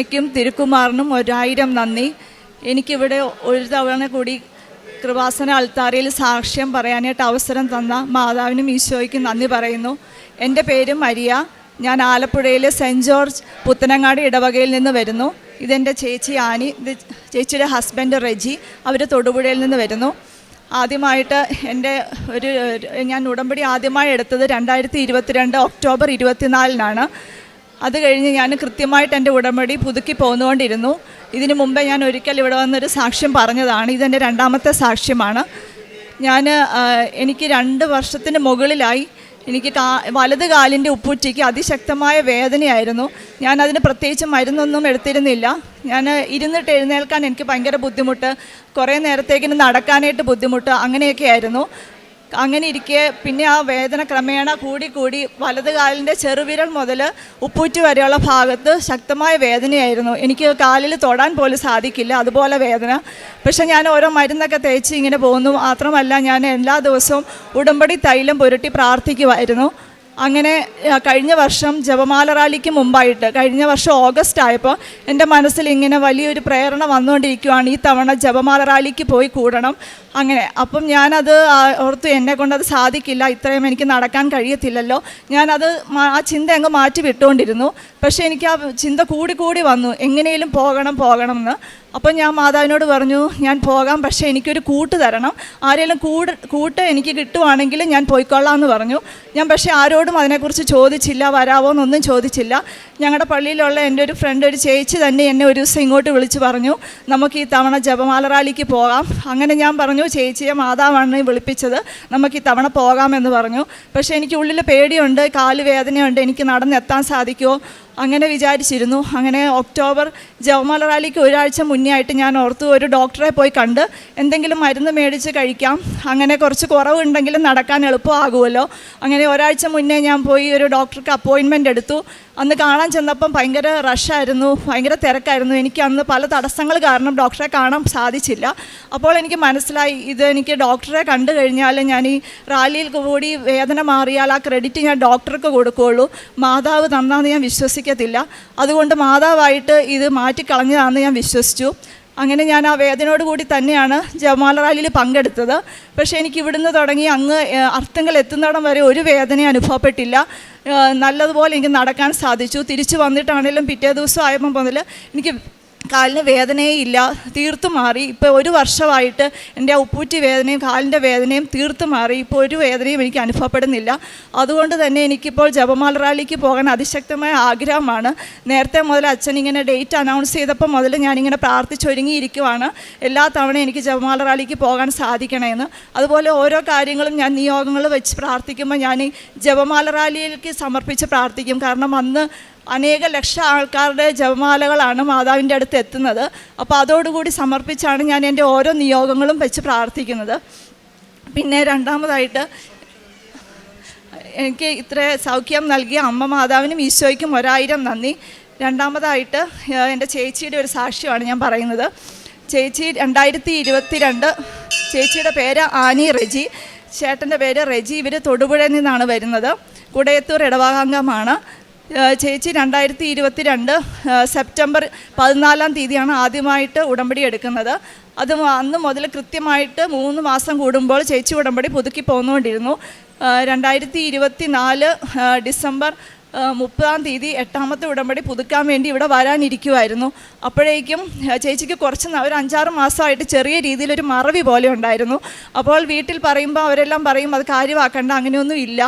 അമ്മയ്ക്കും തിരുക്കുമാറിനും ഒരായിരം നന്ദി. എനിക്കിവിടെ ഒരു തവണ കൂടി കൃപാസന അൾത്താരയിൽ സാക്ഷ്യം പറയാനായിട്ട് അവസരം തന്ന മാതാവിനും ഈശോയ്ക്കും നന്ദി പറയുന്നു. എന്റെ പേര് മരിയ. ഞാൻ ആലപ്പുഴയിലെ സെന്റ് ജോർജ് പുത്തനങ്ങാടി ഇടവകയിൽ നിന്ന് വരുന്നു. ഇതെന്റെ ചേച്ചി ആനി. ഇത് ചേച്ചിയുടെ ഹസ്ബൻഡ് റെജി. അവർ തൊടുപുഴയിൽ നിന്ന് വരുന്നു. ആദ്യമായിട്ട് എന്റെ ഒരു ഞാൻ ഉടമ്പടി ആദ്യമായി എടുത്തത് രണ്ടായിരത്തി ഇരുപത്തിരണ്ട് ഒക്ടോബർ ഇരുപത്തിനാലിനാണ്. അത് കഴിഞ്ഞ് ഞാൻ കൃത്യമായിട്ട് എന്റെ ഉടമ്പടി പുതുക്കി പോന്നുകൊണ്ടിരുന്നു. ഇതിനു മുമ്പേ ഞാൻ ഒരിക്കൽ ഇവിടെ വന്നൊരു സാക്ഷ്യം പറഞ്ഞതാണ്. ഇതെന്റെ രണ്ടാമത്തെ സാക്ഷ്യമാണ്. ഞാൻ എനിക്ക് രണ്ട് വർഷത്തിന് മുകളിലായി. എനിക്ക് കാ വലത് കാലിന്റെ ഉപ്പുറ്റിക്ക് അതിശക്തമായ വേദനയായിരുന്നു. ഞാൻ അതിന് പ്രത്യേകിച്ച് മരുന്നൊന്നും എടുത്തിരുന്നില്ല. ഞാൻ ഇരുന്നിട്ട് എഴുന്നേൽക്കാൻ എനിക്ക് ഭയങ്കര ബുദ്ധിമുട്ട്. കുറേ നേരത്തേക്കിന് നടക്കാനായിട്ട് ബുദ്ധിമുട്ട് അങ്ങനെയൊക്കെ ആയിരുന്നു അങ്ങനെ ഇരിക്കെ പിന്നെ ആ വേദന ക്രമേണ കൂടി കൂടി വലത് കാലിന്റെ ചെറുവിരൽ മുതൽ ഉപ്പൂറ്റ് വരെയുള്ള ഭാഗത്ത് ശക്തമായ വേദനയായിരുന്നു. എനിക്ക് കാലിൽ തൊടാൻ പോലും സാധിക്കില്ല അതുപോലെ വേദന. പക്ഷേ ഞാൻ ഓരോ മരുന്നൊക്കെ തേച്ച് ഇങ്ങനെ പോകുന്നു. മാത്രമല്ല ഞാൻ എല്ലാ ദിവസവും ഉടമ്പടി തൈലം പുരട്ടി പ്രാർത്ഥിക്കുമായിരുന്നു അങ്ങനെ കഴിഞ്ഞ വർഷം ജപമാല റാലിക്ക് മുമ്പായിട്ട് കഴിഞ്ഞ വർഷം ഓഗസ്റ്റ് ആയപ്പോൾ എന്റെ മനസ്സിൽ ഇങ്ങനെ വലിയൊരു പ്രേരണ വന്നുകൊണ്ടിരിക്കുകയാണ് ഈ തവണ ജപമാല റാലിക്ക് പോയി കൂടണം. അങ്ങനെ അപ്പം ഞാനത് ഓർത്തു എന്നെ കൊണ്ടത് സാധിക്കില്ല ഇത്രയും എനിക്ക് നടക്കാൻ കഴിയത്തില്ലല്ലോ. ഞാനത് ആ ചിന്ത അങ്ങ് മാറ്റി വിട്ടുകൊണ്ടിരുന്നു പക്ഷേ എനിക്ക് ആ ചിന്ത കൂടി കൂടി വന്നു എങ്ങനെയും പോകണം പോകണം എന്ന്. അപ്പം ഞാൻ മാതാവിനോട് പറഞ്ഞു ഞാൻ പോകാം പക്ഷേ എനിക്കൊരു കൂട്ട് തരണം. ആരെങ്കിലും കൂട് കൂട്ട് എനിക്ക് കിട്ടുവാണെങ്കിൽ ഞാൻ പോയിക്കൊള്ളാം എന്ന് പറഞ്ഞു. ഞാൻ പക്ഷേ ആരോടും അതിനെക്കുറിച്ച് ചോദിച്ചില്ല വരാവോ എന്നൊന്നും ചോദിച്ചില്ല. ഞങ്ങളുടെ പള്ളിയിലുള്ള എന്റെ ഒരു ഫ്രണ്ട് ഒരു ചേച്ചി തന്നെ എന്നെ ഒരു ദിവസം ഇങ്ങോട്ട് വിളിച്ച് പറഞ്ഞു നമുക്ക് ഈ തവണ ജപമാല റാലിക്ക് പോകാം. അങ്ങനെ ഞാൻ പറഞ്ഞു ചേച്ചിയെ മാതാവാണ് വിളിപ്പിച്ചത്. നമുക്ക് ഈ തവണ പോകാമെന്ന് പറഞ്ഞു. പക്ഷേ എനിക്ക് ഉള്ളിൽ പേടിയുണ്ട് കാൽ വേദനയുണ്ട്. എനിക്ക് നടന്നെത്താൻ സാധിക്കുമോ അങ്ങനെ വിചാരിച്ചിരുന്നു. അങ്ങനെ ഒക്ടോബർ ജവമാല റാലിക്ക് ഒരാഴ്ച മുന്നേ ആയിട്ട് ഞാൻ ഓർത്തു ഒരു ഡോക്ടറെ പോയി കണ്ട് എന്തെങ്കിലും മരുന്ന് മേടിച്ച് കഴിക്കാം. അങ്ങനെ കുറച്ച് കുറവുണ്ടെങ്കിലും നടക്കാൻ എളുപ്പമാകുമല്ലോ. അങ്ങനെ ഒരാഴ്ച മുന്നേ ഞാൻ പോയി ഒരു ഡോക്ടർക്ക് അപ്പോയിൻമെന്റ് എടുത്തു. അന്ന് കാണാൻ ചെന്നപ്പം ഭയങ്കര റഷായിരുന്നു ഭയങ്കര തിരക്കായിരുന്നു. എനിക്ക് അന്ന് പല തടസ്സങ്ങൾ കാരണം ഡോക്ടറെ കാണാൻ സാധിച്ചില്ല. അപ്പോൾ എനിക്ക് മനസ്സിലായി ഇത് എനിക്ക് ഡോക്ടറെ കണ്ടു കഴിഞ്ഞാൽ ഞാൻ ഈ റാലിയിൽ കൂടി വേദന മാറിയാൽ ആ ക്രെഡിറ്റ് ഞാൻ ഡോക്ടർക്ക് കൊടുക്കുകയുള്ളൂ. മാതാവ് തന്നാന്ന് ഞാൻ വിശ്വസിക്കത്തില്ല. അതുകൊണ്ട് മാതാവായിട്ട് ഇത് മാറ്റിക്കളഞ്ഞതാണെന്ന് ഞാൻ വിശ്വസിച്ചു. അങ്ങനെ ഞാൻ ആ വേദനയോട് കൂടി തന്നെയാണ് ജമാല റാലിയിൽ പങ്കെടുത്തത്. പക്ഷേ എനിക്ക് ഇവിടുന്ന് തുടങ്ങി അങ്ങ് അർത്ഥങ്ങൾ എത്തുന്നിടം വരെ ഒരു വേദന അനുഭവപ്പെട്ടില്ല. നല്ലതുപോലെ എനിക്ക് നടക്കാൻ സാധിച്ചു. തിരിച്ചു വന്നിട്ടാണെങ്കിലും പിറ്റേ ദിവസം ആയപ്പോൾ മുതൽ എനിക്ക് കാലിന് വേദനയേ ഇല്ല തീർത്തു മാറി. ഇപ്പോൾ ഒരു വർഷമായിട്ട് എന്റെ ഉപ്പൂറ്റി വേദനയും കാലിന്റെ വേദനയും തീർത്തു മാറി. ഇപ്പോൾ ഒരു വേദനയും എനിക്ക് അനുഭവപ്പെടുന്നില്ല. അതുകൊണ്ട് തന്നെ എനിക്കിപ്പോൾ ജപമാല റാലിക്ക് പോകാൻ അതിശക്തമായ ആഗ്രഹമാണ്. നേരത്തെ മുതൽ അച്ഛൻ ഇങ്ങനെ ഡേറ്റ് അനൗൺസ് ചെയ്തപ്പോൾ മുതൽ ഞാനിങ്ങനെ പ്രാർത്ഥിച്ചൊരുങ്ങിയിരിക്കുവാണ്. എല്ലാ തവണ എനിക്ക് ജപമാല റാലിക്ക് പോകാൻ സാധിക്കണമെന്ന് അതുപോലെ ഓരോ കാര്യങ്ങളും ഞാൻ നിയോഗങ്ങൾ വെച്ച് പ്രാർത്ഥിക്കുമ്പോൾ ഞാൻ ഈ ജപമാല റാലിയിലേക്ക് സമർപ്പിച്ച് പ്രാർത്ഥിക്കും. കാരണം അന്ന് അനേക ലക്ഷം ആൾക്കാരുടെ ജപമാലകളാണ് മാതാവിന്റെ അടുത്ത് എത്തുന്നത്. അപ്പോൾ അതോടുകൂടി സമർപ്പിച്ചാണ് ഞാൻ എന്റെ ഓരോ നിയോഗങ്ങളും വെച്ച് പ്രാർത്ഥിക്കുന്നത്. പിന്നെ രണ്ടാമതായിട്ട് എനിക്ക് ഇത്ര സൗഖ്യം നൽകിയ അമ്മ മാതാവിനും ഈശോയ്ക്കും ഒരായിരം നന്ദി. രണ്ടാമതായിട്ട് എന്റെ ചേച്ചിയുടെ ഒരു സാക്ഷ്യമാണ് ഞാൻ പറയുന്നത്. ചേച്ചി രണ്ടായിരത്തി ഇരുപത്തി രണ്ട് ചേച്ചിയുടെ പേര് ആനി റെജി. ചേട്ടന്റെ പേര് റെജി. ഇവർ തൊടുപുഴയിൽ നിന്നാണ് വരുന്നത്. കുടയത്തൂർ ഇടവകാംഗമാണ്. ചേച്ചി രണ്ടായിരത്തി ഇരുപത്തി രണ്ട് സെപ്റ്റംബർ പതിനാലാം തീയതിയാണ് ആദ്യമായിട്ട് ഉടമ്പടി എടുക്കുന്നത്. അത് അന്ന് മുതൽ കൃത്യമായിട്ട് മൂന്ന് മാസം കൂടുമ്പോൾ ചേച്ചി ഉടമ്പടി പുതുക്കി പോന്നുകൊണ്ടിരുന്നു. രണ്ടായിരത്തി ഇരുപത്തി നാല് ഡിസംബർ മുപ്പതാം തീയതി എട്ടാമത്തെ ഉടമ്പടി പുതുക്കാൻ വേണ്ടി ഇവിടെ വരാനിരിക്കുമായിരുന്നു അപ്പോഴേക്കും ചേച്ചിക്ക് കുറച്ച് ഒരു അഞ്ചാറ് മാസമായിട്ട് ചെറിയ രീതിയിലൊരു മറവി പോലെ ഉണ്ടായിരുന്നു. അപ്പോൾ വീട്ടിൽ പറയുമ്പോൾ അവരെല്ലാം പറയും അത് കാര്യമാക്കേണ്ട അങ്ങനെയൊന്നും ഇല്ല.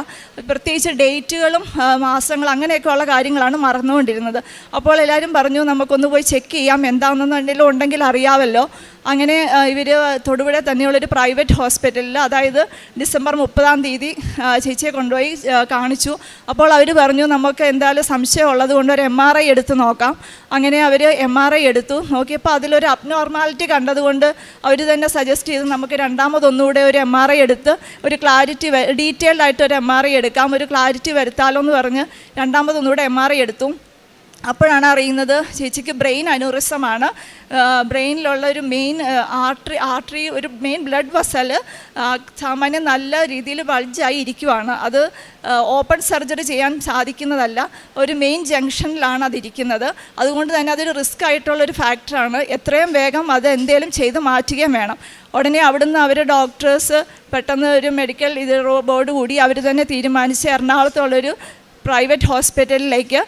പ്രത്യേകിച്ച് ഡേറ്റുകളും മാസങ്ങൾ അങ്ങനെയൊക്കെയുള്ള കാര്യങ്ങളാണ് മറന്നുകൊണ്ടിരുന്നത്. അപ്പോൾ എല്ലാവരും പറഞ്ഞു നമുക്കൊന്ന് പോയി ചെക്ക് ചെയ്യാം എന്താണെന്ന് എന്തെങ്കിലും ഉണ്ടെങ്കിൽ അറിയാമല്ലോ അങ്ങനെ ഇവർ തൊടുപുഴ തന്നെയുള്ളൊരു പ്രൈവറ്റ് ഹോസ്പിറ്റലിൽ അതായത് ഡിസംബർ മുപ്പതാം തീയതി ചേച്ചിയെ കൊണ്ടുപോയി കാണിച്ചു. അപ്പോൾ അവർ പറഞ്ഞു നമുക്ക് എന്തായാലും സംശയം ഉള്ളത് കൊണ്ട് ഒരു എം ആർ ഐ എടുത്ത് നോക്കാം. അങ്ങനെ അവർ എം ആർ ഐ എടുത്തു. നോക്കിയപ്പോൾ അതിലൊരു അബ്നോർമാലിറ്റി കണ്ടതുകൊണ്ട് അവർ തന്നെ സജസ്റ്റ് ചെയ്ത് നമുക്ക് രണ്ടാമതൊന്നുകൂടെ ഒരു എം ആർ ഐ എടുത്ത് ഒരു ക്ലാരിറ്റി ഡീറ്റെയിൽഡ് ആയിട്ട് ഒരു എം ആർ ഐ എടുക്കാം. ഒരു ക്ലാരിറ്റി വരുത്താലോ എന്ന് പറഞ്ഞ് രണ്ടാമതൊന്നുകൂടെ എം ആർ ഐ എടുത്തു. അപ്പോഴാണ് അറിയുന്നത് ചേച്ചിക്ക് ബ്രെയിൻ അനൂറിസമാണ്. ബ്രെയിനിലുള്ള ഒരു മെയിൻ ആർട്ടറി ആർട്ടറി ഒരു മെയിൻ ബ്ലഡ് വസൽ സാമാന്യം നല്ല രീതിയിൽ ബൾജായി ഇരിക്കുവാണ്. അത് ഓപ്പൺ സർജറി ചെയ്യാൻ സാധിക്കുന്നതല്ല ഒരു മെയിൻ ജംഗ്ഷനിലാണ് അതിരിക്കുന്നത് അതുകൊണ്ട് തന്നെ അതൊരു റിസ്ക് ആയിട്ടുള്ള ഒരു ഫാക്ടറാണ്. എത്രയും വേഗം അത് എന്തേലും ചെയ്ത് മാറ്റുകയും വേണം. ഉടനെ അവിടുന്ന് അവർ ഡോക്ടേഴ്സ് പെട്ടെന്ന് ഒരു മെഡിക്കൽ ഇത് ബോർഡ് കൂടി അവർ തന്നെ തീരുമാനിച്ച് എറണാകുളത്തുള്ളൊരു പ്രൈവറ്റ് ഹോസ്പിറ്റലിലേക്ക്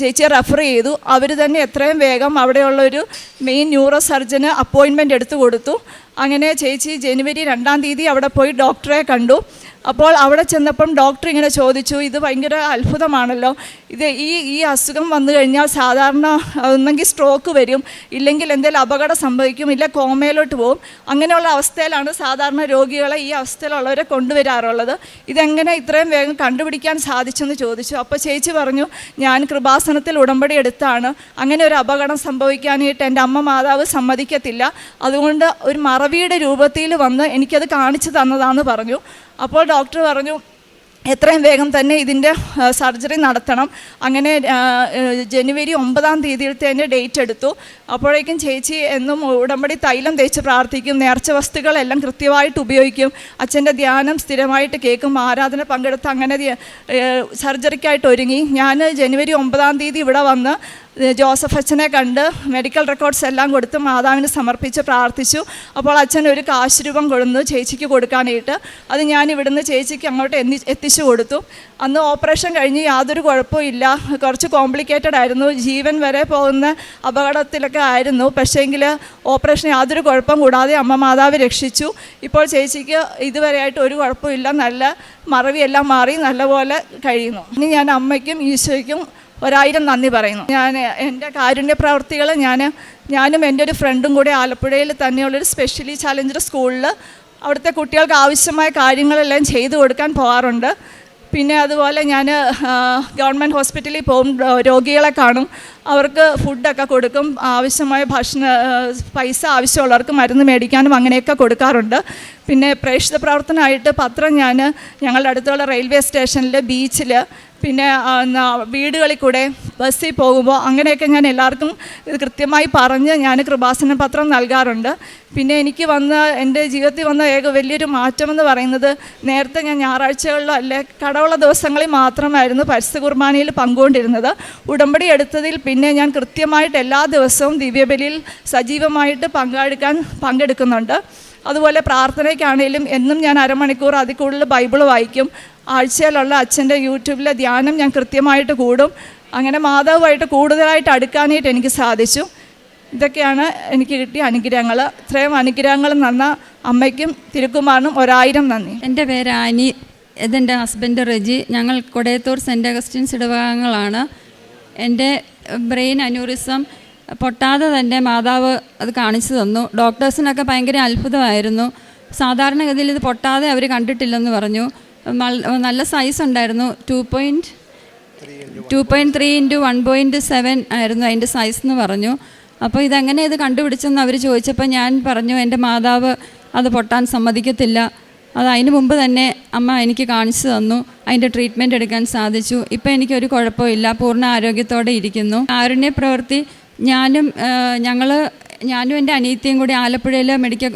ചേച്ചിയെ റെഫർ ചെയ്തു. അവർ തന്നെ എത്രയും വേഗം അവിടെയുള്ളൊരു മെയിൻ ന്യൂറോ സർജന് അപ്പോയിൻമെന്റ് എടുത്തു കൊടുത്തു. അങ്ങനെ ചേച്ചി ജനുവരി രണ്ടാം തീയതി അവിടെ പോയി ഡോക്ടറെ കണ്ടു. അപ്പോൾ അവിടെ ചെന്നപ്പം ഡോക്ടർ ഇങ്ങനെ ചോദിച്ചു ഇത് ഭയങ്കര അത്ഭുതമാണല്ലോ. ഇത് ഈ ഈ അസുഖം വന്നു കഴിഞ്ഞാൽ സാധാരണ ഒന്നെങ്കിൽ സ്ട്രോക്ക് വരും ഇല്ലെങ്കിൽ എന്തെങ്കിലും അപകടം സംഭവിക്കും ഇല്ല കോമയിലോട്ട് പോകും. അങ്ങനെയുള്ള അവസ്ഥയിലാണ് സാധാരണ രോഗികളെ ഈ അവസ്ഥയിലുള്ളവരെ കൊണ്ടുവരാറുള്ളത്. ഇതെങ്ങനെ ഇത്രയും വേഗം കണ്ടുപിടിക്കാൻ സാധിച്ചെന്ന് ചോദിച്ചു. അപ്പോൾ ചേച്ചി പറഞ്ഞു ഞാൻ കൃപാസനത്തിൽ ഉടമ്പടി എടുത്താണ്. അങ്ങനെ ഒരു അപകടം സംഭവിക്കാനായിട്ട് എന്റെ അമ്മ മാതാവ് സമ്മതിക്കത്തില്ല. അതുകൊണ്ട് ഒരു മറവിയുടെ രൂപത്തിൽ വന്ന് എനിക്കത് കാണിച്ചു തന്നതാണെന്ന് പറഞ്ഞു. അപ്പോൾ ഡോക്ടർ പറഞ്ഞു എത്രയും വേഗം തന്നെ ഇതിന്റെ സർജറി നടത്തണം. അങ്ങനെ ജനുവരി ഒമ്പതാം തീയതിയിലത്തെ എന്റെ ഡേറ്റ് എടുത്തു. അപ്പോഴേക്കും ചേച്ചി എന്നും ഉടമ്പടി തൈലം തേച്ച് പ്രാർത്ഥിക്കും നേർച്ച വസ്തുക്കളെല്ലാം കൃത്യമായിട്ട് ഉപയോഗിക്കും അച്ഛന്റെ ധ്യാനം സ്ഥിരമായിട്ട് കേൾക്കും ആരാധന പങ്കെടുത്ത് അങ്ങനെ സർജറിക്കായിട്ട് ഒരുങ്ങി. ഞാൻ ജനുവരി ഒമ്പതാം തീയതി ഇവിടെ വന്ന് ജോസഫ് അച്ഛനെ കണ്ട് മെഡിക്കൽ റെക്കോർഡ്സ് എല്ലാം കൊടുത്ത് മാതാവിന് സമർപ്പിച്ച് പ്രാർത്ഥിച്ചു. അപ്പോൾ അച്ഛൻ ഒരു കാശ് രൂപം കൊടുന്നു ചേച്ചിക്ക് കൊടുക്കാനായിട്ട് അത് ഞാൻ ഇവിടുന്ന് ചേച്ചിക്ക് അങ്ങോട്ട് എന്നി എത്തിച്ചു കൊടുത്തു. അന്ന് ഓപ്പറേഷൻ കഴിഞ്ഞ് യാതൊരു കുഴപ്പവും ഇല്ല. കുറച്ച് കോംപ്ലിക്കേറ്റഡ് ആയിരുന്നു. ജീവൻ വരെ പോകുന്ന അപകടത്തിലൊക്കെ ആയിരുന്നു. പക്ഷേങ്കിൽ ഓപ്പറേഷൻ യാതൊരു കുഴപ്പം കൂടാതെ അമ്മ മാതാവ് രക്ഷിച്ചു. ഇപ്പോൾ ചേച്ചിക്ക് ഇതുവരെയായിട്ട് ഒരു കുഴപ്പമില്ല നല്ല മറവിയെല്ലാം മാറി. നല്ലപോലെ കഴിയുന്നു. ഇനി ഞാൻ അമ്മയ്ക്കും ഈശോയ്ക്കും ഒരായിരം നന്ദി പറയുന്നു. ഞാൻ എന്റെ കാരുണ്യ പ്രവർത്തികൾ ഞാൻ ഞാനും എന്റെ ഒരു ഫ്രണ്ടും കൂടി ആലപ്പുഴയിൽ തന്നെയുള്ളൊരു സ്പെഷ്യലി ചാലഞ്ചർ സ്കൂളിൽ അവിടുത്തെ കുട്ടികൾക്ക് ആവശ്യമായ കാര്യങ്ങളെല്ലാം ചെയ്തു കൊടുക്കാൻ പോകാറുണ്ട് പിന്നെ അതുപോലെ ഞാൻ ഗവൺമെന്റ് ഹോസ്പിറ്റലിൽ പോകും രോഗികളെ കാണും. അവർക്ക് ഫുഡൊക്കെ കൊടുക്കും. ആവശ്യമായ ഭക്ഷണ പൈസ ആവശ്യമുള്ളവർക്ക് മരുന്ന് മേടിക്കാനും അങ്ങനെയൊക്കെ കൊടുക്കാറുണ്ട്. പിന്നെ പ്രേക്ഷിത പ്രവർത്തനമായിട്ട് പത്രം ഞാൻ ഞങ്ങളുടെ അടുത്തുള്ള റെയിൽവേ സ്റ്റേഷനിൽ ബീച്ചിൽ പിന്നെ വീടുകളിൽ കൂടെ ബസ്സിൽ പോകുമ്പോൾ അങ്ങനെയൊക്കെ ഞാൻ എല്ലാവർക്കും ഇത് കൃത്യമായി പറഞ്ഞ് ഞാൻ കൃപാസന പത്രം നൽകാറുണ്ട്. പിന്നെ എനിക്ക് വന്ന എന്റെ ജീവിതത്തിൽ വന്ന ഏക വലിയൊരു മാറ്റമെന്ന് പറയുന്നത് നേരത്തെ ഞാൻ ഞായറാഴ്ചകളിലോ അല്ലെ കടവുള്ള ദിവസങ്ങളിൽ മാത്രമായിരുന്നു പരിസ്ഥിതി കുർബാനയിൽ പങ്കുകൊണ്ടിരുന്നത്. ഉടമ്പടി എടുത്തതിൽ പിന്നെ ഞാൻ കൃത്യമായിട്ട് എല്ലാ ദിവസവും ദിവ്യബലിയിൽ സജീവമായിട്ട് പങ്കെടുക്കാൻ പങ്കെടുക്കുന്നുണ്ട്. അതുപോലെ പ്രാർത്ഥനയ്ക്കാണേലും എന്നും ഞാൻ അരമണിക്കൂർ അതിൽ കൂടുതൽ ബൈബിൾ വായിക്കും. ആഴ്ചയിലുള്ള അച്ഛന്റെ യൂട്യൂബിലെ ധ്യാനം ഞാൻ കൃത്യമായിട്ട് കൂടും. അങ്ങനെ മാതാവുമായിട്ട് കൂടുതലായിട്ട് അടുക്കാനായിട്ട് എനിക്ക് സാധിച്ചു. ഇതൊക്കെയാണ് എനിക്ക് കിട്ടിയ അനുഗ്രഹങ്ങൾ. ഇത്രയും അനുഗ്രഹങ്ങൾ നന്ന അമ്മയ്ക്കും തിരുക്കുമാറിനും ഒരായിരം നന്ദി. എന്റെ പേര് ആനി ഇതെന്റെ ഹസ്ബൻഡ് റെജി. ഞങ്ങൾ കൊടയത്തൂർ സെന്റ് അഗസ്റ്റിൻസ് ഇടവകങ്ങളാണ്. എന്റെ ബ്രെയിൻ അന്യൂറിസം പൊട്ടാതെ തന്നെ മാതാവ് അത് കാണിച്ചു തന്നു. ഡോക്ടേഴ്സിനൊക്കെ ഭയങ്കര അത്ഭുതമായിരുന്നു. സാധാരണഗതിയിൽ ഇത് പൊട്ടാതെ അവർ കണ്ടിട്ടില്ലെന്ന് പറഞ്ഞു. നല്ല സൈസ് ഉണ്ടായിരുന്നു. Two point two point three into one point seven ആയിരുന്നു അതിന്റെ സൈസ് എന്ന് പറഞ്ഞു. അപ്പോൾ ഇതെങ്ങനെ ഇത് കണ്ടുപിടിച്ചെന്ന് അവർ ചോദിച്ചപ്പോൾ ഞാൻ പറഞ്ഞു എന്റെ മാതാവ് അത് പൊട്ടാൻ സമ്മതിക്കത്തില്ല. അത് അതിന് മുമ്പ് തന്നെ അമ്മ എനിക്ക് കാണിച്ചു തന്നു. അതിന്റെ ട്രീറ്റ്മെന്റ് എടുക്കാൻ സാധിച്ചു. ഇപ്പം എനിക്കൊരു കുഴപ്പമില്ല. പൂർണ ആരോഗ്യത്തോടെ ഇരിക്കുന്നു. ആരുണ്യ പ്രവൃത്തി ഞാനും ഞങ്ങൾ ഞാനും എന്റെ അനിയത്തിയും കൂടി ആലപ്പുഴയിലെ മെഡിക്കൽ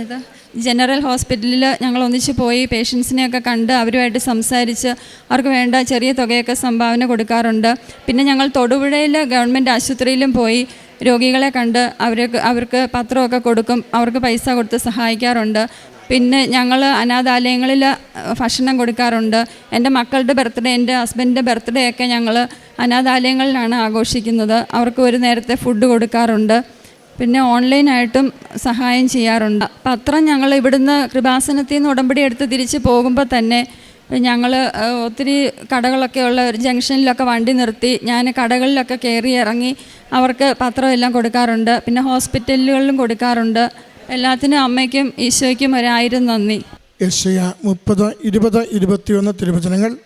ഏതാ ജനറൽ ഹോസ്പിറ്റലിൽ ഞങ്ങൾ ഒന്നിച്ച് പോയി പേഷ്യൻസിനെയൊക്കെ കണ്ട് അവരുമായിട്ട് സംസാരിച്ച് അവർക്ക് വേണ്ട ചെറിയ തുകയൊക്കെ സംഭാവന കൊടുക്കാറുണ്ട്. പിന്നെ ഞങ്ങൾ തൊടുപുഴയിൽ ഗവൺമെന്റ് ആശുപത്രിയിലും പോയി രോഗികളെ കണ്ട് അവർക്ക് അവർക്ക് പത്രമൊക്കെ കൊടുക്കും. അവർക്ക് പൈസ കൊടുത്ത് സഹായിക്കാറുണ്ട്. പിന്നെ ഞങ്ങൾ അനാഥാലയങ്ങളിൽ ഭക്ഷണം കൊടുക്കാറുണ്ട്. എന്റെ മക്കളുടെ ബർത്ത്ഡേ എന്റെ ഹസ്ബൻഡിന്റെ ബർത്ത്ഡേ ഒക്കെ ഞങ്ങൾ അനാഥാലയങ്ങളിലാണ് ആഘോഷിക്കുന്നത്. അവർക്ക് ഒരു നേരത്തെ ഫുഡ് കൊടുക്കാറുണ്ട്. പിന്നെ ഓൺലൈനായിട്ടും സഹായം ചെയ്യാറുണ്ട്. പത്രം ഞങ്ങൾ ഇവിടുന്ന് കൃപാസനത്തിൽ നിന്ന് ഉടമ്പടി എടുത്ത് തിരിച്ച് പോകുമ്പോൾ തന്നെ ഞങ്ങൾ ഒത്തിരി കടകളൊക്കെ ഉള്ള ഒരു ജംഗ്ഷനിലൊക്കെ വണ്ടി നിർത്തി ഞാൻ കടകളിലൊക്കെ കയറി ഇറങ്ങി അവർക്ക് പത്രമെല്ലാം കൊടുക്കാറുണ്ട്. പിന്നെ ഹോസ്പിറ്റലുകളിലും കൊടുക്കാറുണ്ട്. എല്ലാത്തിനും അമ്മയ്ക്കും ഈശോയ്ക്കും ഒരായിരം നന്ദി. യശയ മുപ്പത് ഇരുപത് ഇരുപത്തിയൊന്ന് തിരുവചനങ്ങൾ.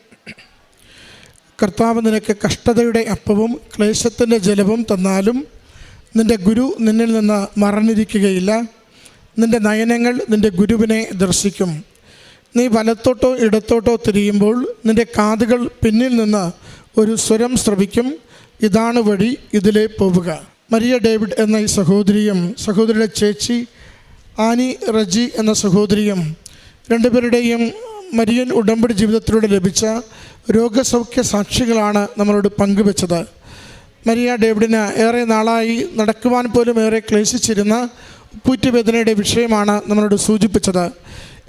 കർത്താവ് നിനക്ക് കഷ്ടതയുടെ അപ്പവും ക്ലേശത്തിന്റെ ജലവും തന്നാലും നിന്റെ ഗുരു നിന്നിൽ നിന്ന് മറന്നിരിക്കുകയില്ല നിന്റെ നയനങ്ങൾ നിന്റെ ഗുരുവിനെ ദർശിക്കും. നീ വലത്തോട്ടോ ഇടത്തോട്ടോ തിരിയുമ്പോൾ നിന്റെ കാതുകൾ പിന്നിൽ നിന്ന് ഒരു സ്വരം ശ്രവിക്കും ഇതാണ് വഴി ഇതിലേ പോവുക. മരിയ ഡേവിഡ് എന്ന ഈ സഹോദരിയും സഹോദരിയുടെ ചേച്ചി ആനി റജി എന്ന സഹോദരിയും രണ്ടുപേരുടെയും മരിയൻ ഉടമ്പടി ജീവിതത്തിലൂടെ ലഭിച്ച രോഗസൗഖ്യ സാക്ഷികളാണ് നമ്മളോട് പങ്കുവച്ചത്. മരിയ ഡേവിഡിന് ഏറെ നാളായി നടക്കുവാൻ പോലും ഏറെ ക്ലേശിച്ചിരുന്ന ഉപ്പൂറ്റുവേദനയുടെ വിഷയമാണ് നമ്മളോട് സൂചിപ്പിച്ചത്.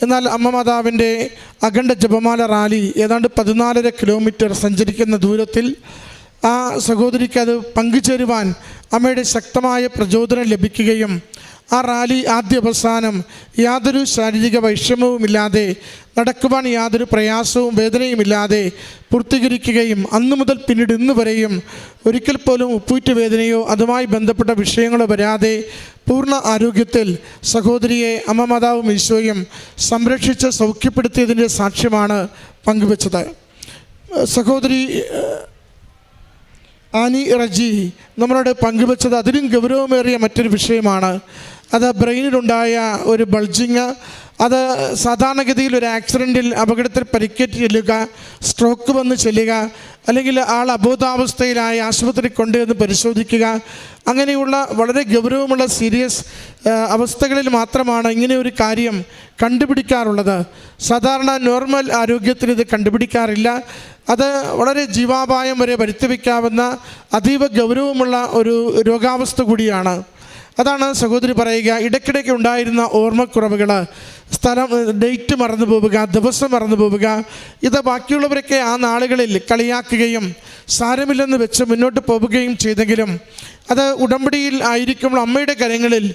എന്നാൽ അമ്മ മാതാവിന്റെ അഖണ്ഡ ജപമാല റാലി ഏതാണ്ട് പതിനാലര കിലോമീറ്റർ സഞ്ചരിക്കുന്ന ദൂരത്തിൽ ആ സഹോദരിക്ക് അത് പങ്കുചേരുവാൻ അമ്മയുടെ ശക്തമായ പ്രചോദനം ലഭിക്കുകയും ആ റാലി ആദ്യ അവസാനം യാതൊരു ശാരീരിക വൈഷമ്യവുമില്ലാതെ നടക്കുവാൻ യാതൊരു പ്രയാസവും വേദനയുമില്ലാതെ പൂർത്തീകരിക്കുകയും അന്നു മുതൽ പിന്നീട് ഇന്ന് വരെയും ഒരിക്കൽ പോലും ഉപ്പൂറ്റ് വേദനയോ അതുമായി ബന്ധപ്പെട്ട വിഷയങ്ങളോ വരാതെ പൂർണ ആരോഗ്യത്തിൽ സഹോദരിയെ അമ്മ മാതാവും ഈശോയും സംരക്ഷിച്ച് സൗഖ്യപ്പെടുത്തിയതിന്റെ സാക്ഷ്യമാണ് പങ്കുവച്ചത്. സഹോദരി ആനി റജി നമ്മളോട് പങ്കുവച്ചത് അതിലും ഗൗരവമേറിയ മറ്റൊരു വിഷയമാണ്. അത് ബ്രെയിനിലുണ്ടായ ഒരു ബൾജിങ് അത് സാധാരണഗതിയിൽ ഒരു ആക്സിഡന്റിൽ അപകടത്തിൽ പരിക്കേറ്റ് ചെല്ലുക സ്ട്രോക്ക് വന്ന് ചെല്ലുക അല്ലെങ്കിൽ ആൾ അബോധാവസ്ഥയിലായി ആശുപത്രി കൊണ്ടുവന്ന് പരിശോധിക്കുക. അങ്ങനെയുള്ള വളരെ ഗൗരവമുള്ള സീരിയസ് അവസ്ഥകളിൽ മാത്രമാണ് ഇങ്ങനെ ഒരു കാര്യം കണ്ടുപിടിക്കാറുള്ളത്. സാധാരണ നോർമൽ ആരോഗ്യത്തിൽ ഇത് കണ്ടുപിടിക്കാറില്ല. അത് വളരെ ജീവാപായം വരെ വരുത്തിവെക്കാവുന്ന അതീവ ഗൗരവമുള്ള ഒരു രോഗാവസ്ഥ കൂടിയാണ്. അതാണ് സഹോദരി പറയുക ഇടയ്ക്കിടയ്ക്ക് ഉണ്ടായിരുന്ന ഓർമ്മക്കുറവുകൾ സ്ഥലം ഡേറ്റ് മറന്നു പോവുക ദിവസം മറന്നു പോവുക. ഇത് ബാക്കിയുള്ളവരൊക്കെ ആ നാളുകളിൽ കളിയാക്കുകയും സാരമില്ലെന്ന് വെച്ച് മുന്നോട്ട് പോവുകയും ചെയ്തെങ്കിലും അത് ഉടമ്പടിയിൽ ആയിരിക്കുമ്പോൾ അമ്മയുടെ കരങ്ങളിൽ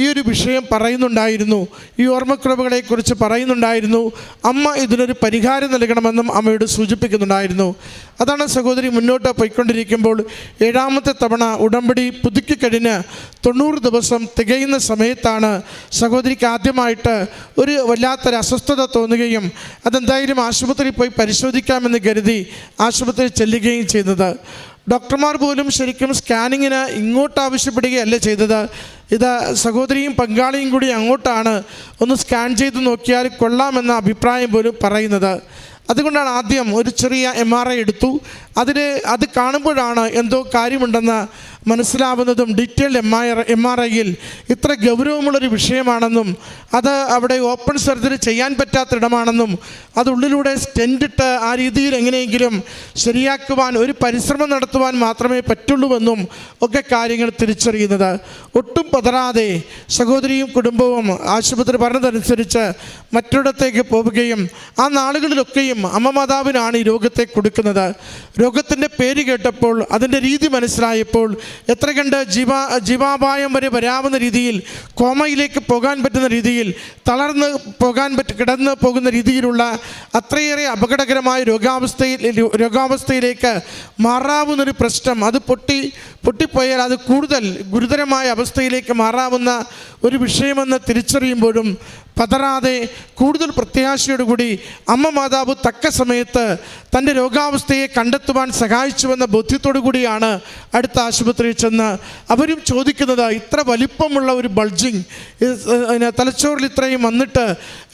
ഈ ഒരു വിഷയം പറയുന്നുണ്ടായിരുന്നു. ഈ ഓർമ്മക്കുറവുകളെക്കുറിച്ച് പറയുന്നുണ്ടായിരുന്നു. അമ്മ ഇതിനൊരു പരിഹാരം നൽകണമെന്നും അമ്മയോട് സൂചിപ്പിക്കുന്നുണ്ടായിരുന്നു. അതാണ് സഹോദരി മുന്നോട്ട് പോയിക്കൊണ്ടിരിക്കുമ്പോൾ ഏഴാമത്തെ തവണ ഉടമ്പടി പുതുക്കി കഴിഞ്ഞ് തൊണ്ണൂറ് ദിവസം തികയുന്ന സമയത്താണ് സഹോദരിക്ക് ആദ്യമായിട്ട് ഒരു വല്ലാത്തൊരു അസ്വസ്ഥത തോന്നുകയും അതെന്തായാലും ആശുപത്രിയിൽ പോയി പരിശോധിക്കാമെന്ന് കരുതി ആശുപത്രിയിൽ ചെല്ലുകയും ചെയ്യുന്നത് ഡോക്ടർമാർ പോലും ശരിക്കും സ്കാനിങ്ങിന് ഇങ്ങോട്ട് ആവശ്യപ്പെടുകയല്ല ചെയ്തത്. ഇത് സഹോദരിയും പങ്കാളിയും കൂടി അങ്ങോട്ടാണ് ഒന്ന് സ്കാൻ ചെയ്ത് നോക്കിയാൽ കൊള്ളാമെന്ന അഭിപ്രായം പോലും പറയുന്നത്. അതുകൊണ്ടാണ് ആദ്യം ഒരു ചെറിയ എം ആർ ഐ എടുത്തു. അതിന് അത് കാണുമ്പോഴാണ് എന്തോ കാര്യമുണ്ടെന്ന് മനസ്സിലാവുന്നതും detailed M R M R ഐയിൽ ഇത്ര ഗൗരവമുള്ളൊരു വിഷയമാണെന്നും അത് അവിടെ ഓപ്പൺ സർജറി ചെയ്യാൻ പറ്റാത്തിടമാണെന്നും അത് ഉള്ളിലൂടെ സ്റ്റെന്റിട്ട് ആ രീതിയിൽ എങ്ങനെയെങ്കിലും ശരിയാക്കുവാൻ ഒരു പരിശ്രമം നടത്തുവാൻ മാത്രമേ പറ്റുള്ളൂവെന്നും ഒക്കെ കാര്യങ്ങൾ തിരിച്ചറിയുന്നത്. ഒട്ടും പതറാതെ സഹോദരിയും കുടുംബവും ആശുപത്രി പറഞ്ഞതനുസരിച്ച് മറ്റൊരിടത്തേക്ക് പോവുകയും ആ നാളുകളിലൊക്കെയും അമ്മ മാതാവിനാണ് ഈ രോഗത്തെ കൊടുക്കുന്നത്. രോഗത്തിന്റെ പേര് കേട്ടപ്പോൾ അതിന്റെ രീതി മനസ്സിലായപ്പോൾ എത്ര കണ്ട് ജീവാ ജീവാപായം വരെ വരാവുന്ന രീതിയിൽ കോമയിലേക്ക് പോകാൻ പറ്റുന്ന രീതിയിൽ തളർന്ന് പോകാൻ പറ്റ കിടന്ന് പോകുന്ന രീതിയിലുള്ള അത്രയേറെ അപകടകരമായ രോഗാവസ്ഥയിൽ രോഗാവസ്ഥയിലേക്ക് മാറാവുന്നൊരു പ്രശ്നം. അത് പൊട്ടി പൊട്ടിപ്പോയാൽ അത് കൂടുതൽ ഗുരുതരമായ അവസ്ഥയിലേക്ക് മാറാവുന്ന ഒരു വിഷയമെന്ന് തിരിച്ചറിയുമ്പോഴും പതറാതെ കൂടുതൽ പ്രത്യാശയോടുകൂടി അമ്മ മാതാവ് തക്ക സമയത്ത് തന്റെ രോഗാവസ്ഥയെ കണ്ടെത്തുവാൻ സഹായിച്ചുവെന്ന ബോധ്യത്തോടു കൂടിയാണ് അടുത്ത ആശുപത്രിയിൽ ചെന്ന് അവരും ചോദിക്കുന്നത് ഇത്ര വലിപ്പമുള്ള ഒരു ബൾജിങ് തലച്ചോറിൽ ഇത്രയും വന്നിട്ട്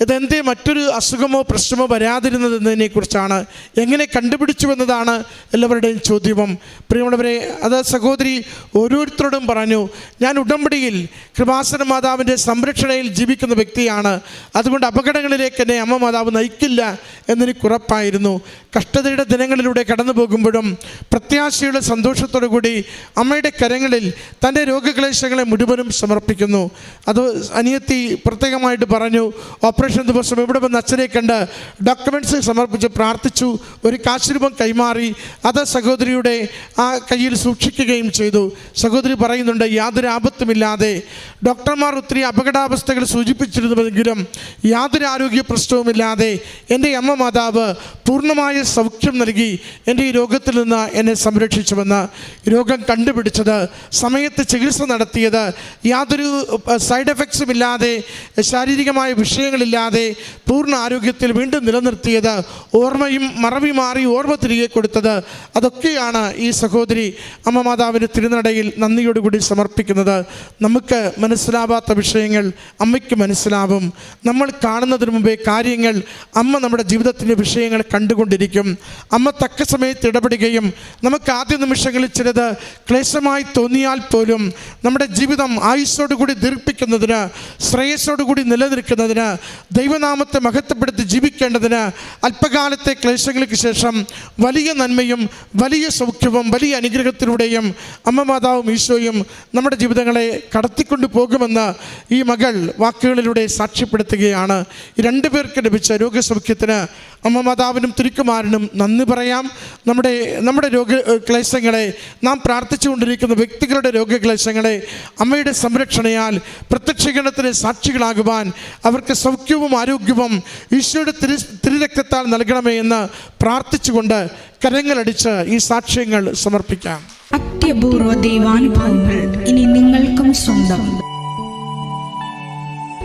ഇതെന്തേ മറ്റൊരു അസുഖമോ പ്രശ്നമോ വരാതിരുന്നതെന്നതിനെക്കുറിച്ചാണ് എങ്ങനെ കണ്ടുപിടിച്ചു എന്നതാണ് എല്ലാവരുടെയും ചോദ്യവും. പ്രിയമുള്ളവരെ അത് സഹോദരി ഓരോരുത്തരോടും പറഞ്ഞു ഞാൻ ഉടമ്പടിയിൽ കൃപാസന മാതാവിന്റെ സംരക്ഷണയിൽ ജീവിക്കുന്ന വ്യക്തിയാണ്. അതുകൊണ്ട് അപകടങ്ങളിലേക്ക് എന്നെ അമ്മ മാതാവ് നയിക്കില്ല എന്നെനിക്ക് ഉറപ്പായിരുന്നു. കഷ്ടതയുടെ ദിനങ്ങളിലൂടെ കടന്നു പോകുമ്പോഴും പ്രത്യാശയുടെ സന്തോഷത്തോടു കൂടി അമ്മയുടെ കരങ്ങളിൽ തന്റെ രോഗക്ലേശങ്ങളെ മുഴുവനും സമർപ്പിക്കുന്നു. അത് അനിയത്തി പ്രത്യേകമായിട്ട് പറഞ്ഞു ഓപ്പറേഷൻ ദിവസം ഇവിടെ വന്ന് അച്ഛനെ കണ്ട് ഡോക്യുമെന്റ്സ് സമർപ്പിച്ച് പ്രാർത്ഥിച്ചു ഒരു കാശുരൂപം കൈമാറി അത് സഹോദരിയുടെ ആ കയ്യിൽ സൂക്ഷിക്കുകയും ചെയ്തു. സഹോദരി പറയുന്നുണ്ട് യാതൊരു ആപത്തുമില്ലാതെ ഡോക്ടർമാർ ഒത്തിരി അപകടാവസ്ഥകൾ സൂചിപ്പിച്ചിരുന്നുവെങ്കിലും യാതൊരു ആരോഗ്യ പ്രശ്നവുമില്ലാതെ എന്റെ അമ്മ മാതാവ് പൂർണമായ സൗഖ്യം നൽകി എന്റെ ഈ രോഗത്തിൽ നിന്ന് എന്നെ സംരക്ഷിച്ചുവെന്ന്. രോഗം കണ്ടുപിടിച്ചത് സമയത്ത് ചികിത്സ നടത്തിയത് യാതൊരു സൈഡ് എഫക്ട്സും ഇല്ലാതെ ശാരീരികമായ വിഷയങ്ങളില്ലാതെ പൂർണ ആരോഗ്യത്തിൽ വീണ്ടും നിലനിർത്തിയത് ഓർമ്മയും മറവി മാറി ഓർമ്മ തിരികെ കൊടുത്തത് അതൊക്കെയാണ് ഈ സഹോദരി അമ്മ മാതാവിന് തിരുനടയിൽ നന്ദിയോടുകൂടി സമർപ്പിക്കുന്നത്. നമുക്ക് മനസ്സിലാവാത്ത വിഷയങ്ങൾ അമ്മയ്ക്ക് മനസ്സിലാവും. നമ്മൾ കാണുന്നതിന് മുമ്പേ കാര്യങ്ങൾ അമ്മ നമ്മുടെ ജീവിത ജീവിതത്തിന്റെ വിഷയങ്ങൾ കണ്ടുകൊണ്ടിരിക്കും. അമ്മ തക്ക സമയത്ത് ഇടപെടുകയും നമുക്ക് ആദ്യ നിമിഷങ്ങളിൽ ചിലത് ക്ലേശമായി തോന്നിയാൽ പോലും നമ്മുടെ ജീവിതം ആയുസ്സോടുകൂടി ദീർഘിപ്പിക്കുന്നതിന് ശ്രേയസ്സോടുകൂടി നിലനിൽക്കുന്നതിന് ദൈവനാമത്തെ മഹത്വപ്പെടുത്തി ജീവിക്കേണ്ടതിന് അല്പകാലത്തെ ക്ലേശങ്ങൾക്ക് ശേഷം വലിയ നന്മയും വലിയ സൗഖ്യവും വലിയ അനുഗ്രഹത്തിലൂടെയും അമ്മ മാതാവും ഈശോയും നമ്മുടെ ജീവിതങ്ങളെ കടത്തിക്കൊണ്ടു പോകുമെന്ന് ഈ മകൾ വാക്കുകളിലൂടെ സാക്ഷ്യപ്പെടുത്തുകയാണ്. ഈ രണ്ടു പേർക്ക് ലഭിച്ച രോഗസൗഖ്യത്തിന് അമ്മ മാതാവിനും തിരുക്കുമാരനും നന്ദി പറയാം. നമ്മുടെ നമ്മുടെ രോഗ ക്ലേശങ്ങളെ നാം പ്രാർത്ഥിച്ചുകൊണ്ടിരിക്കുന്ന വ്യക്തികളുടെ രോഗക്ലേശങ്ങളെ അമ്മയുടെ സംരക്ഷണയാൽ പ്രത്യക്ഷീകരണത്തിന് സാക്ഷികളാകുവാൻ അവർക്ക് സൗഖ്യവും ആരോഗ്യവും ഈശോയുടെ തിരു തിരുരക്തത്താൽ നൽകണമേ എന്ന് പ്രാർത്ഥിച്ചുകൊണ്ട് കരങ്ങളടിച്ച് ഈ സാക്ഷ്യങ്ങൾ സമർപ്പിക്കാം. അത്യപൂർവ ദൈവാനുഭവങ്ങൾ ഇനി നിങ്ങൾക്കും സ്വന്തം.